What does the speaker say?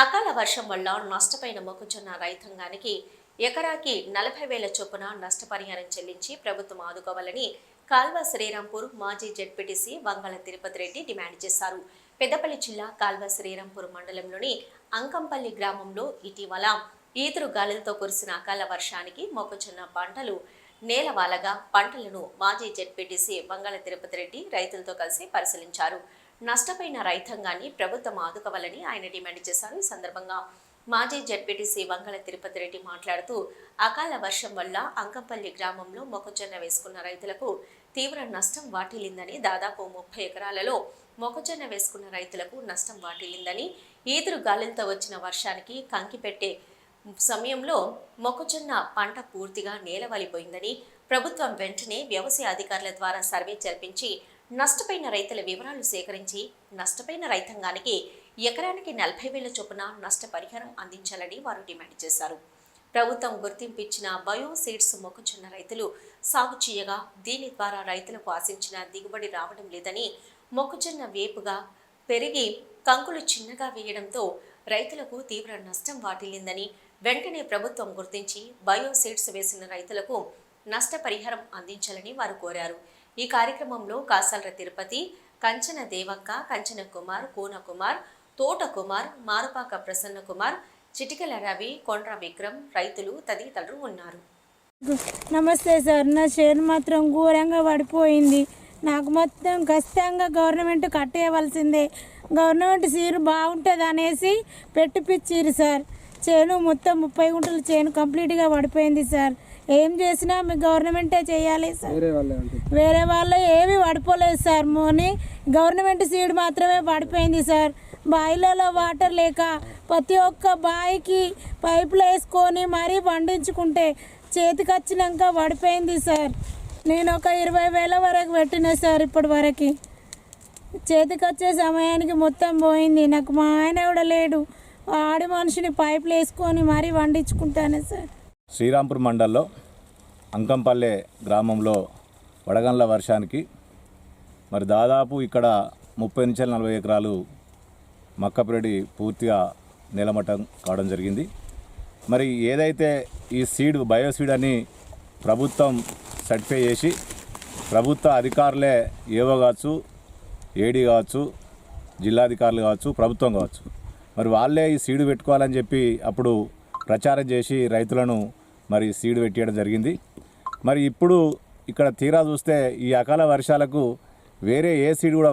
అకాల వర్షం వల్ల నష్టపోయిన మొక్కజొన్న రైతాంగానికి ఎకరాకి నలభై వేల చొప్పున నష్టపరిహారం చెల్లించి ప్రభుత్వం ఆదుకోవాలని కాల్వ శ్రీరాంపూర్ మాజీ జడ్పీటీసీ వంగళ తిరుపతి రెడ్డి డిమాండ్ చేశారు. పెద్దపల్లి జిల్లా కాల్వ శ్రీరాంపూర్ మండలంలోని అంకంపల్లి గ్రామంలో ఇటీవల ఈదురు గాలులతో కురిసిన అకాల వర్షానికి మొక్కజొన్న పంటలు నేలవాలగా పంటలను మాజీ జడ్పీటీసీ వంగళ తిరుపతి రెడ్డి రైతులతో కలిసి పరిశీలించారు. నష్టపోయిన రైతాంగాన్ని ప్రభుత్వం ఆదుకోవాలని ఆయన డిమాండ్ చేశారు. ఈ సందర్భంగా మాజీ జడ్పీటీసీ వంగళ తిరుపతి రెడ్డి మాట్లాడుతూ అకాల వర్షం వల్ల అంకంపల్లి గ్రామంలో మొక్కజొన్న వేసుకున్న రైతులకు తీవ్ర నష్టం వాటిల్లిందని దాదాపు ముప్పై ఎకరాలలో మొక్కజొన్న వేసుకున్న రైతులకు నష్టం వాటిల్లిందని ఈదురు గాలులతో వచ్చిన వర్షానికి కంకి పెట్టే సమయంలో మొక్కజొన్న పంట పూర్తిగా నేలవలిపోయిందని ప్రభుత్వం వెంటనే వ్యవసాయ అధికారుల ద్వారా సర్వే జరిపించి నష్టపోయిన రైతుల వివరాలు సేకరించి నష్టపోయిన రైతాంగానికి ఎకరానికి నలభై వేల చొప్పున నష్టపరిహారం అందించాలని వారు డిమాండ్ చేశారు. ప్రభుత్వం గుర్తింపు ఇచ్చిన బయో సీడ్స్ మొక్కజొన్న రైతులు సాగు చేయగా దీని ద్వారా రైతులకు ఆశించిన దిగుబడి రావడం లేదని మొక్కజొన్న వేపుగా పెరిగి కంకులు చిన్నగా వేయడంతో రైతులకు తీవ్ర నష్టం వాటిల్లిందని వెంటనే ప్రభుత్వం గుర్తించి బయో సీడ్స్ వేసిన రైతులకు నష్టపరిహారం అందించాలని వారు కోరారు. ఈ కార్యక్రమంలో కాసాల తిరుపతి కంచన దేవక్క కంచన కుమార్ కూన కుమార్ తోట కుమార్ మారుపాక ప్రసన్న కుమార్ చిటికల రవి కొండ్ర విక్రమ్ రైతులు తదితరులు ఉన్నారు. నమస్తే సార్. నా షేర్ మాత్రం ఘోరంగా పడిపోయింది. నాకు మొత్తం ఖచ్చితంగా గవర్నమెంట్ కట్టేయవలసిందే. గవర్నమెంట్ సీరు బాగుంటుంది అనేసి పెట్టిపిచ్చిరు సార్. చేను మొత్తం ముప్పై గుంటల చేను కంప్లీట్గా పడిపోయింది సార్. ఏం చేసినా మీ గవర్నమెంటే చేయాలి సార్. వేరే వాళ్ళు ఏమీ పడిపోలేదు సార్ మోని. గవర్నమెంట్ సీడ్ మాత్రమే పడిపోయింది సార్. బాయిలలో వాటర్ లేక ప్రతి ఒక్క బాయికి పైపులు వేసుకొని మరీ పండించుకుంటే చేతికి వచ్చినాక పడిపోయింది సార్. నేను ఒక ఇరవై వేల వరకు పెట్టిన సార్ ఇప్పటి వరకు. చేతికి వచ్చే సమయానికి మొత్తం పోయింది. నాకు మా ఆయన కూడా లేడు. ఆడి మనిషిని పైపులు వేసుకొని మరీ వండించుకుంటాను సార్. శ్రీరాంపూర్ మండల్లో అంకంపల్లె గ్రామంలో వడగండ్ల వర్షానికి మరి దాదాపు ఇక్కడ ముప్పై నుంచి నలభై ఎకరాలు మక్కపిరెడ్డి పూర్తిగా నేలమట్టం కావడం జరిగింది. మరి ఏదైతే ఈ సీడ్ బయో సీడ్ అని ప్రభుత్వం సర్టిఫై చేసి ప్రభుత్వ అధికారులే ఏవో కావచ్చు ఏడీ కావచ్చు జిల్లాధికారులు కావచ్చు ప్రభుత్వం కావచ్చు మరి వాళ్ళే ఈ సీడు పెట్టుకోవాలని చెప్పి అప్పుడు ప్రచారం చేసి రైతులను మరి సీడు పెట్టేయడం జరిగింది. మరి ఇప్పుడు ఇక్కడ తీరా చూస్తే ఈ అకాల వర్షాలకు వేరే ఏ సీడ్ కూడా